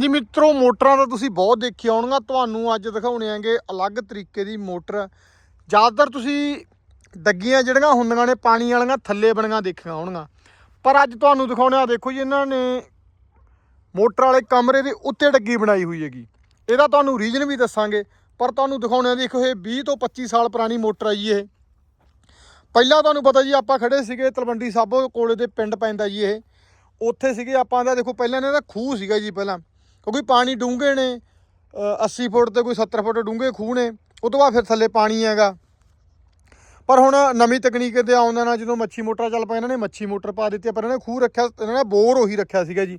ਜੀ ਮਿੱਤਰੋ, ਮੋਟਰਾਂ ਤਾਂ ਤੁਸੀਂ ਬਹੁਤ ਦੇਖੀ ਆਉਣਗੀਆਂ ਤੁਹਾਨੂੰ ਅੱਜ ਦਿਖਾਉਣੇ ਆਂਗੇ ਅਲੱਗ ਤਰੀਕੇ ਦੀ ਮੋਟਰ। ਜ਼ਿਆਦਾਤਰ ਤੁਸੀਂ ਡੱਗੀਆਂ ਜਿਹੜੀਆਂ ਹੁੰਦੀਆਂ ਨੇ, ਪਾਣੀ ਵਾਲੀਆਂ, ਥੱਲੇ ਬਣੀਆਂ ਦੇਖੀਆਂ ਹੋਣਗੀਆਂ। ਪਰ ਅੱਜ ਤੁਹਾਨੂੰ ਦਿਖਾਉਣੇ ਆ, ਦੇਖੋ ਜੀ, ਇਹਨਾਂ ਨੇ ਮੋਟਰ ਵਾਲੇ ਕਮਰੇ ਦੇ ਉੱਤੇ ਡੱਗੀ ਬਣਾਈ ਹੋਈ ਹੈਗੀ। ਇਹਦਾ ਤੁਹਾਨੂੰ ਰੀਜਨ ਵੀ ਦੱਸਾਂਗੇ, ਪਰ ਤੁਹਾਨੂੰ ਦਿਖਾਉਣੇ ਆ, ਦੇਖੋ ਇਹ 20 ਤੋਂ 25 ਸਾਲ ਪੁਰਾਣੀ ਮੋਟਰ ਆ ਜੀ ਇਹ। ਪਹਿਲਾਂ ਤੁਹਾਨੂੰ ਪਤਾ ਜੀ, ਆਪਾਂ ਖੜੇ ਸੀਗੇ ਤਲਵੰਡੀ ਸਾਬੋ ਕੋਲੇ ਦੇ ਪਿੰਡ ਪੈਂਦਾ ਜੀ ਇਹ। ਉੱਥੇ ਸੀਗੇ ਆਪਾਂ ਦਾ, ਦੇਖੋ ਪਹਿਲਾਂ ਇਹਨਾਂ ਦਾ ਖੂਹ ਸੀਗਾ ਜੀ ਪਹਿਲਾਂ। ਕਿਉਂਕਿ ਪਾਣੀ ਡੂੰਘੇ ਨੇ ਅ, 80 ਫੁੱਟ ਤੇ ਕੋਈ 70 ਫੁੱਟ ਡੂੰਘੇ ਖੂਹ ਨੇ ਉਹ ਤੋਂ ਬਾਅਦ ਫਿਰ ਥੱਲੇ ਪਾਣੀ ਹੈਗਾ। ਪਰ ਹੁਣ ਨਵੀਂ ਤਕਨੀਕ ਦੇ ਆਉਂਦਾ ਨਾਲ ਜਦੋਂ ਮੱਛੀ ਮੋਟਰ ਚੱਲ ਪਏ ਇਹਨਾਂ ਨੇ ਮੱਛੀ ਮੋਟਰ ਪਾ ਦਿੱਤੀ ਪਰ ਇਹਨਾਂ ਨੇ ਖੂਹ ਰੱਖਿਆ ਇਹਨਾਂ ਨੇ ਬੋਰ ਉਹੀ ਰੱਖਿਆ ਸੀਗਾ ਜੀ।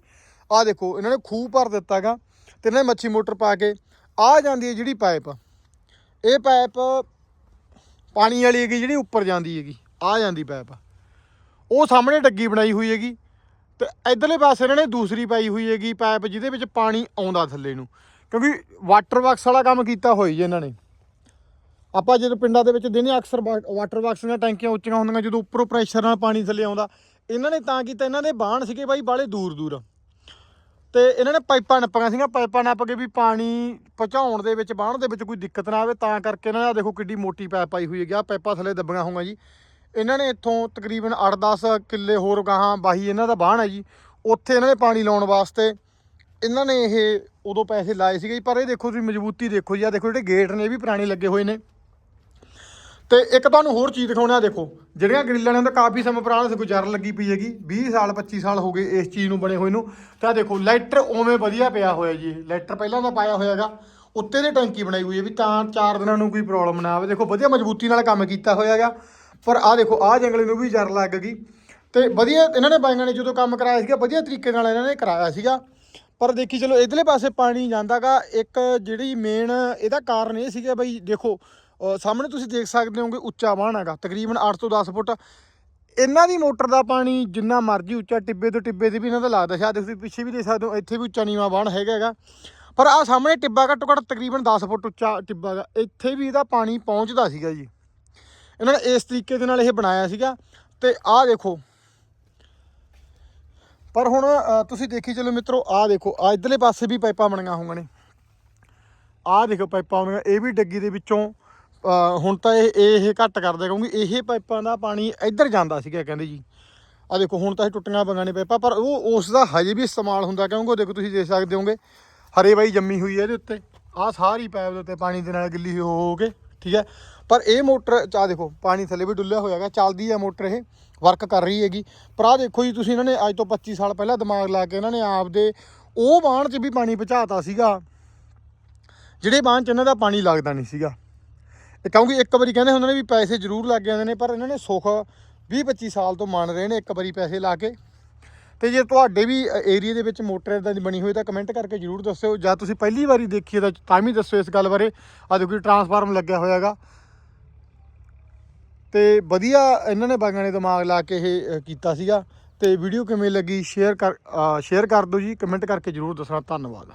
ਆਹ ਦੇਖੋ ਇਹਨਾਂ ਨੇ ਖੂਹ ਭਰ ਦਿੱਤਾਗਾ ਤੇ ਇਹਨਾਂ ਨੇ ਮੱਛੀ ਮੋਟਰ ਪਾ ਕੇ ਆ ਜਾਂਦੀ ਹੈ ਜਿਹੜੀ ਪਾਈਪ। ਇਹ ਪਾਈਪ ਪਾਣੀ ਵਾਲੀ ਹੈਗੀ ਜਿਹੜੀ ਉੱਪਰ ਜਾਂਦੀ ਹੈਗੀ ਆ ਜਾਂਦੀ ਪਾਈਪ। ਉਹ ਸਾਹਮਣੇ ਡੱਗੀ ਬਣਾਈ ਹੋਈ ਹੈਗੀ ਤੇ ਇਧਰਲੇ ਪਾਸੇ ਇਹਨਾਂ ਨੇ ਦੂਸਰੀ ਪਾਈ ਹੋਈ ਹੈਗੀ ਪਾਈਪ ਜਿਹਦੇ ਵਿੱਚ ਪਾਣੀ ਆਉਂਦਾ ਥੱਲੇ ਨੂੰ। ਕਿਉਂਕਿ ਵਾਟਰ ਬਾਕਸ ਵਾਲਾ ਕੰਮ ਕੀਤਾ ਹੋਈ ਜੀ ਇਹਨਾਂ ਨੇ। ਆਪਾਂ ਜਦੋਂ ਪਿੰਡਾਂ ਦੇ ਵਿੱਚ ਦਿਨੇ ਅਕਸਰ ਵਾ- ਵਾਟਰ ਬਾਕਸ ਦੀਆਂ ਟੈਂਕੀਆਂ ਉੱਚੀਆਂ ਹੁੰਦੀਆਂ, ਜਦੋਂ ਉੱਪਰੋਂ ਪ੍ਰੈਸ਼ਰ ਨਾਲ ਪਾਣੀ ਥੱਲੇ ਆਉਂਦਾ, ਇਹਨਾਂ ਨੇ ਤਾਂ ਕੀਤਾ, ਇਹਨਾਂ ਦੇ ਬਾਣ ਸੀਗੇ ਬਾਈ ਬਾਲੇ ਦੂਰ ਦੂਰ। ਤੇ ਇਹਨਾਂ ਨੇ ਪਾਈਪਾਂ ਨੱਪੀਆਂ ਸੀਗੀਆਂ, ਪਾਈਪਾਂ ਨੱਪ ਕੇ ਵੀ ਪਾਣੀ ਪਹੁੰਚਾਉਣ ਦੇ ਵਿੱਚ ਬਾਣ ਦੇ ਵਿੱਚ ਕੋਈ ਦਿੱਕਤ ਨਾ ਆਵੇ, ਤਾਂ ਕਰਕੇ ਇਹਨਾਂ ਦਾ ਦੇਖੋ ਕਿੱਡੀ ਮੋਟੀ ਪਾਈਪ ਪਾਈ ਹੋਈ ਹੈਗੀ ਆ ਪਾਈਪਾਂ ਥੱਲੇ ਦੱਬੀਆਂ ਹੋਈਆਂ ਜੀ। ਇਹਨਾਂ ਨੇ ਇੱਥੋਂ ਤਕਰੀਬਨ 8-10 ਕਿੱਲੇ ਹੋਰ ਗਾਹਾਂ ਬਾਹੀ ਇਹਨਾਂ ਦਾ ਬਾਹਣ ਹੈ ਜੀ। ਉੱਥੇ ਇਹਨਾਂ ਨੇ ਪਾਣੀ ਲਾਉਣ ਵਾਸਤੇ ਇਹਨਾਂ ਨੇ ਇਹ ਉਦੋਂ ਪੈਸੇ ਲਾਏ ਸੀਗੇ ਜੀ, ਪਰ ਇਹ ਦੇਖੋ ਤੁਸੀਂ ਮਜ਼ਬੂਤੀ ਦੇਖੋ ਜੀ ਆ ਦੇਖੋ ਜਿਹੜੇ ਗੇਟ ਨੇ ਇਹ ਵੀ ਪੁਰਾਣੇ ਲੱਗੇ ਹੋਏ ਨੇ। ਤੇ ਇੱਕ ਤੁਹਾਨੂੰ ਹੋਰ ਚੀਜ਼ ਦਿਖਾਉਣਾ ਦੇਖੋ ਜਿਹੜੀਆਂ ਗ੍ਰਿਲਾਂ ਨੇ ਤਾਂ ਕਾਫੀ ਸਮਾਂ ਪੁਰਾਣਾ ਸੀ ਕੋਈ ਲੱਗੀ ਪਈ ਹੈਗੀ 20 ਸਾਲ 25 ਸਾਲ ਹੋ ਗਏ ਇਸ ਚੀਜ਼ ਨੂੰ ਬਣੇ ਹੋਏ ਨੂੰ। ਤਾਂ ਦੇਖੋ ਲੈਟਰ ਉਵੇਂ ਵਧੀਆ ਪਿਆ ਹੋਇਆ ਜੀ ਇਹ ਲੈਟਰ ਪਹਿਲਾਂ ਦਾ ਪਾਇਆ ਹੋਇਆਗਾ ਉੱਤੇ ਦੀ ਟੈਂਕੀ ਬਣਾਈ ਹੋਈ ਹੈ ਵੀ ਤਾਂ ਚਾਰ ਦਿਨਾਂ ਨੂੰ ਕੋਈ ਪ੍ਰੋਬਲਮ ਨਾ ਆਵੇ। ਦੇਖੋ ਵਧੀਆ ਮਜ਼ਬੂਤੀ ਨਾਲ ਕੰਮ ਕੀਤਾ ਹੋਇਆਗਾ ਪਰ ਆਹ ਦੇਖੋ, ਆਹ ਜੰਗਲੇ ਨੂੰ ਵੀ ਜਰ ਲੱਗ ਗਈ। ਤੇ ਵਧੀਆ ਇਹਨਾਂ ਨੇ ਬਾਈਆਂ ਨੇ ਜਦੋਂ ਕੰਮ ਕਰਾਇਆ ਸੀਗਾ, ਵਧੀਆ ਤਰੀਕੇ ਨਾਲ ਇਹਨਾਂ ਨੇ ਕਰਾਇਆ ਸੀਗਾ। ਪਰ ਦੇਖੀ ਚਲੋ, ਇਧਰਲੇ ਪਾਸੇ ਪਾਣੀ ਜਾਂਦਾਗਾ, ਇੱਕ ਜਿਹੜੀ ਮੇਨ ਇਹਦਾ ਕਾਰਨ ਇਹ ਸੀਗਾ ਬਈ, ਦੇਖੋ ਸਾਹਮਣੇ ਤੁਸੀਂ ਦੇਖ ਸਕਦੇ ਹੋਗੇ ਉੱਚਾ ਬਾਣ ਹੈਗਾ, ਤਕਰੀਬਨ 8 ਤੋਂ 10 ਫੁੱਟ। ਇਹਨਾਂ ਦੀ ਮੋਟਰ ਦਾ ਪਾਣੀ ਜਿੰਨਾ ਮਰਜ਼ੀ ਉੱਚਾ, ਟਿੱਬੇ ਤੋਂ ਟਿੱਬੇ ਤੇ ਵੀ ਇਹਨਾਂ ਦਾ ਲੱਗਦਾ ਸ਼ਾਇਦ ਤੁਸੀਂ ਪਿੱਛੇ ਵੀ ਦੇਖ ਸਕਦੇ ਹੋ, ਇੱਥੇ ਵੀ ਉੱਚਾ ਨੀਵਾਂ ਬਾਣ ਹੈਗਾ ਹੈਗਾ। ਪਰ ਆ ਸਾਹਮਣੇ ਟਿੱਬਾ ਘੱਟੋ ਘੱਟ ਤਕਰੀਬਨ 10 ਫੁੱਟ ਉੱਚਾ ਟਿੱਬਾ ਦਾ ਇੱਥੇ ਵੀ ਇਹਦਾ ਪਾਣੀ ਪਹੁੰਚਦਾ ਸੀਗਾ ਜੀ। ਇਹਨਾਂ ਨੇ ਇਸ ਤਰੀਕੇ ਦੇ ਨਾਲ ਇਹ ਬਣਾਇਆ ਸੀਗਾ ਤੇ ਆਹ ਦੇਖੋ। ਪਰ ਹੁਣ ਤੁਸੀਂ ਦੇਖੀ ਚਲੋ ਮਿੱਤਰੋ, ਆਹ ਦੇਖੋ ਆ ਇਧਰਲੇ ਪਾਸੇ ਵੀ ਪਾਈਪਾਂ ਬਣੀਆਂ ਹੋਈਆਂ ਨੇ। ਆਹ ਦੇਖੋ ਪਾਈਪਾਂ ਆਉਂਦੀਆਂ ਇਹ ਵੀ ਡੱਗੀ ਦੇ ਵਿੱਚੋਂ ਹੁਣ ਤਾਂ ਇਹ ਇਹ ਘੱਟ ਕਰਦੇ ਕਿਉਂਕਿ ਇਹ ਪਾਈਪਾਂ ਦਾ ਪਾਣੀ ਇੱਧਰ ਜਾਂਦਾ ਸੀਗਾ ਕਹਿੰਦੇ ਜੀ। ਆ ਦੇਖੋ, ਹੁਣ ਤਾਂ ਇਹ ਟੁੱਟੀਆਂ ਪੰਗਾਂ ਨੇ ਪਾਈਪਾਂ, ਪਰ ਉਹ, ਉਸ ਦਾ ਹਜੇ ਵੀ ਇਸਤੇਮਾਲ ਹੁੰਦਾ ਕਿਉਂਕਿ ਉਹ ਦੇਖੋ ਤੁਸੀਂ ਦੇਖ ਸਕਦੇ ਹੋਗੇ, ਹਰੇ ਬਾਈ ਜੰਮੀ ਹੋਈ ਹੈ ਇਹਦੇ ਉੱਤੇ। ਆਹ ਸਾਰੀ ਪਾਈਪ ਦੇ ਉੱਤੇ ਪਾਣੀ ਦੇ ਨਾਲ ਗਿੱਲੀ ਹੋ ਹੋ ਕੇ ਠੀਕ ਹੈ? ਪਰ ਇਹ ਮੋਟਰ ਆ ਦੇਖੋ, ਪਾਣੀ ਥੱਲੇ ਵੀ ਡੁੱਲਿਆ ਹੈਗਾ, ਚੱਲਦੀ ਹੈ ਮੋਟਰ ਇਹ ਵਰਕ ਕਰ ਰਹੀ ਹੈਗੀ। ਪਰ ਆਹ ਦੇਖੋ ਜੀ, ਤੁਸੀਂ ਇਹਨਾਂ ਨੇ ਅੱਜ ਤੋਂ 25 ਸਾਲ ਪਹਿਲਾਂ ਦਿਮਾਗ ਲਾ ਕੇ ਇਹਨਾਂ ਨੇ ਆਪਦੇ, ਉਹ ਬਾਣ 'ਚ ਵੀ ਪਾਣੀ ਪਹੁੰਚਾਤਾ ਸੀਗਾ, ਜਿਹੜੇ ਬਾਣ 'ਚ ਇਹਨਾਂ ਦਾ ਪਾਣੀ ਲੱਗਦਾ ਨਹੀਂ ਸੀਗਾ। ਇਹ ਕਿਉਂਕਿ ਇੱਕ ਵਾਰੀ ਕਹਿੰਦੇ ਹੁੰਦੇ ਨੇ ਵੀ ਪੈਸੇ ਜ਼ਰੂਰ ਲੱਗ ਜਾਂਦੇ ਨੇ, ਪਰ ਇਹਨਾਂ ਨੇ ਸੁੱਖ 20 25 ਸਾਲ ਤੋਂ ਮੰਨ ਰਹੇ ਨੇ, ਇੱਕ ਵਾਰੀ ਪੈਸੇ ਲਾ ਕੇ। ਤੇ ਜੇ ਤੁਹਾਡੇ ਵੀ ਏਰੀਆ ਦੇ ਵਿੱਚ ਮੋਟਰ ਇਦਾਂ ਦੀ ਬਣੀ ਹੋਈ ਤਾਂ ਕਮੈਂਟ ਕਰਕੇ ਜਰੂਰ ਦੱਸਿਓ। ਜਾਂ ਤੁਸੀਂ ਪਹਿਲੀ ਵਾਰੀ ਦੇਖੀ ਹੈ ਤਾਂ ਤਾਂ ਵੀ ਦੱਸਿਓ ਇਸ ਗੱਲ ਬਾਰੇ। ਆ ਦੇਖੋ ਟਰਾਂਸਫਾਰਮ ਲੱਗਿਆ ਹੋਇਆ ਹੋਇਆਗਾ ਤੇ ਵਧੀਆ ਇਹਨਾਂ ਨੇ ਬਾਗਾਂ ਨੇ ਦਿਮਾਗ ਲਾ ਕੇ ਇਹ ਕੀਤਾ ਸੀਗਾ। ਤੇ ਵੀਡੀਓ ਕਿਵੇਂ ਲੱਗੀ ਸ਼ੇਅਰ ਕਰ ਸ਼ੇਅਰ ਕਰ ਦਿਓ ਜੀ। ਕਮੈਂਟ ਕਰਕੇ ਜਰੂਰ ਦੱਸਣਾ। ਧੰਨਵਾਦ।